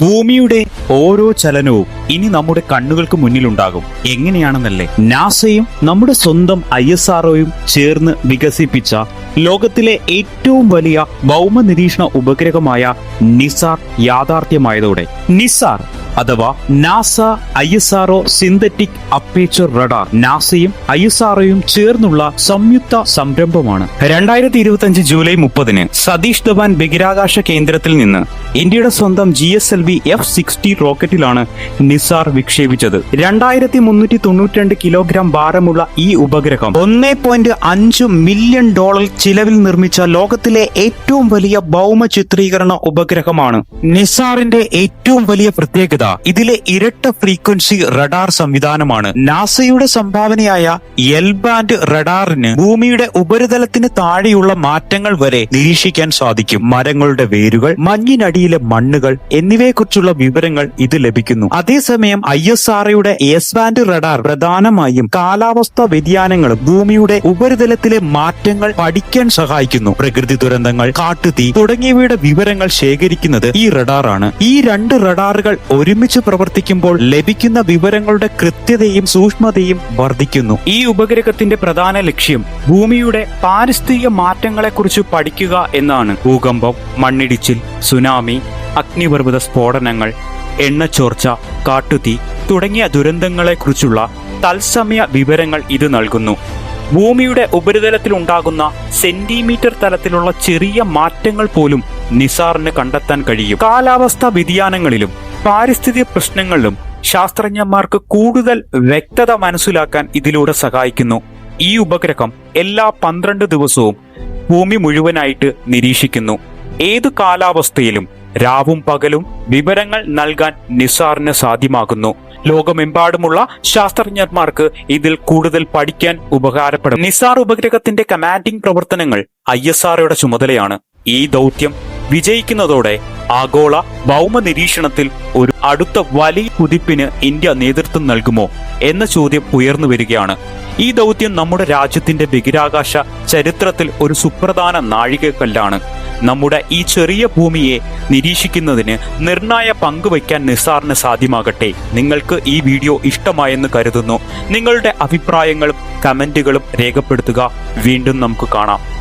ഭൂമിയുടെ ഓരോ ചലനവും ഇനി നമ്മുടെ കണ്ണുകൾക്ക് മുന്നിലുണ്ടാകും. എങ്ങനെയാണെന്നല്ലേ? നാസയും നമ്മുടെ സ്വന്തം ഐ എസ് ആർഒയും ചേർന്ന് വികസിപ്പിച്ച ലോകത്തിലെ ഏറ്റവും വലിയ ഭൗമ നിരീക്ഷണ ഉപഗ്രഹമായ നിസാർ യാഥാർത്ഥ്യമായതോടെ. നിസാർ അഥവാ NASA I S R O synthetic aperture radar നാസയും I S ആർഒയും ചേർന്നുള്ള സംയുക്ത സംരംഭമാണ്. രണ്ടായിരത്തി ഇരുപത്തി അഞ്ച് ജൂലൈ മുപ്പതിന് സതീഷ് ധവാൻ ബഹിരാകാശ കേന്ദ്രത്തിൽ നിന്ന് ഇന്ത്യയുടെ സ്വന്തം G S L V F sixty റോക്കറ്റിലാണ് NISAR വിക്ഷേപിച്ചത്. രണ്ടായിരത്തി മുന്നൂറ്റി തൊണ്ണൂറ്റിരണ്ട് കിലോഗ്രാം ഭാരമുള്ള ഈ ഉപഗ്രഹം ഒന്നേ പോയിന്റ് അഞ്ച് മില്യൺ ഡോളർ ചിലവിൽ നിർമ്മിച്ച ലോകത്തിലെ ഏറ്റവും വലിയ ഭൗമ ചിത്രീകരണ ഉപഗ്രഹമാണ് നിസാറിന്റെ ഏറ്റവും വലിയ പ്രത്യേകത. ഇതിലെ ഇരട്ട ഫ്രീക്വൻസി റഡാർ സംവിധാനമാണ് നാസയുടെ സംഭാവനയായ എൽ ബാൻഡ് റഡാറിന് ഭൂമിയുടെ ഉപരിതലത്തിന് താഴെയുള്ള മാറ്റങ്ങൾ വരെ നിരീക്ഷിക്കാൻ സാധിക്കും. മരങ്ങളുടെ വേരുകൾ മഞ്ഞിനടിയിലെ മണ്ണുകൾ എന്നിവയെക്കുറിച്ചുള്ള വിവരങ്ങൾ ഇത് ലഭിക്കുന്നു. അതേസമയം ഐ എസ് ആർഒയുടെ എസ് ബാൻഡ് റഡാർ പ്രധാനമായും കാലാവസ്ഥാ വ്യതിയാനങ്ങളും ഭൂമിയുടെ ഉപരിതലത്തിലെ മാറ്റങ്ങൾ പഠിക്കാൻ സഹായിക്കുന്നു. പ്രകൃതി ദുരന്തങ്ങൾ കാട്ടുതീ തുടങ്ങിയവയുടെ വിവരങ്ങൾ ശേഖരിക്കുന്നത് ഈ റഡാറാണ്. ഈ രണ്ട് റഡാറുകൾ ഒരുമിച്ച് പ്രവർത്തിക്കുമ്പോൾ ലഭിക്കുന്ന വിവരങ്ങളുടെ കൃത്യതയും സൂക്ഷ്മതയും വർദ്ധിക്കുന്നു. ഈ ഉപഗ്രഹത്തിന്റെ പ്രധാന ലക്ഷ്യം ഭൂമിയുടെ പാരിസ്ഥിതിക മാറ്റങ്ങളെക്കുറിച്ച് പഠിക്കുക എന്നാണ്. ഭൂകമ്പം മണ്ണിടിച്ചിൽ സുനാമി അഗ്നിപർവത സ്ഫോടനങ്ങൾ എണ്ണച്ചോർച്ച കാട്ടുതീ തുടങ്ങിയ ദുരന്തങ്ങളെക്കുറിച്ചുള്ള തത്സമയ വിവരങ്ങൾ ഇത് നൽകുന്നു. ഭൂമിയുടെ ഉപരിതലത്തിൽ ഉണ്ടാകുന്ന സെന്റിമീറ്റർ തലത്തിലുള്ള ചെറിയ മാറ്റങ്ങൾ പോലും നിസാറിന് കണ്ടെത്താൻ കഴിയും. കാലാവസ്ഥാ വ്യതിയാനങ്ങളിലും പാരിസ്ഥിതിക പ്രശ്നങ്ങളിലും ശാസ്ത്രജ്ഞന്മാർക്ക് കൂടുതൽ വ്യക്തത മനസ്സിലാക്കാൻ ഇതിലൂടെ സഹായിക്കുന്നു. ഈ ഉപഗ്രഹം എല്ലാ പന്ത്രണ്ട് ദിവസവും ഭൂമി മുഴുവനായിട്ട് നിരീക്ഷിക്കുന്നു. ഏതു കാലാവസ്ഥയിലും രാവും പകലും വിവരങ്ങൾ നൽകാൻ നിസാറിന് സാധ്യമാകുന്നു. ലോകമെമ്പാടുമുള്ള ശാസ്ത്രജ്ഞന്മാർക്ക് ഇതിൽ കൂടുതൽ പഠിക്കാൻ ഉപകാരപ്പെടും. നിസാർ ഉപഗ്രഹത്തിന്റെ കമാൻഡിംഗ് പ്രവർത്തനങ്ങൾ ഐ ചുമതലയാണ്. ഈ ദൗത്യം വിജയിക്കുന്നതോടെ ആഗോള ഭൗമ നിരീക്ഷണത്തിൽ ഒരു അടുത്ത വലിയ കുതിപ്പിന് ഇന്ത്യ നേതൃത്വം നൽകുമോ എന്ന ചോദ്യം ഉയർന്നു വരികയാണ്. ഈ ദൗത്യം നമ്മുടെ രാജ്യത്തിന്റെ ബഹിരാകാശ ചരിത്രത്തിൽ ഒരു സുപ്രധാന നാഴികക്കല്ലാണ്. നമ്മുടെ ഈ ചെറിയ ഭൂമിയെ നിരീക്ഷിക്കുന്നതിന് നിർണായ പങ്കുവയ്ക്കാൻ നിസാറിന് സാധ്യമാകട്ടെ. നിങ്ങൾക്ക് ഈ വീഡിയോ ഇഷ്ടമായെന്ന് കരുതുന്നു. നിങ്ങളുടെ അഭിപ്രായങ്ങളും കമന്റുകളും രേഖപ്പെടുത്തുക. വീണ്ടും നമുക്ക് കാണാം.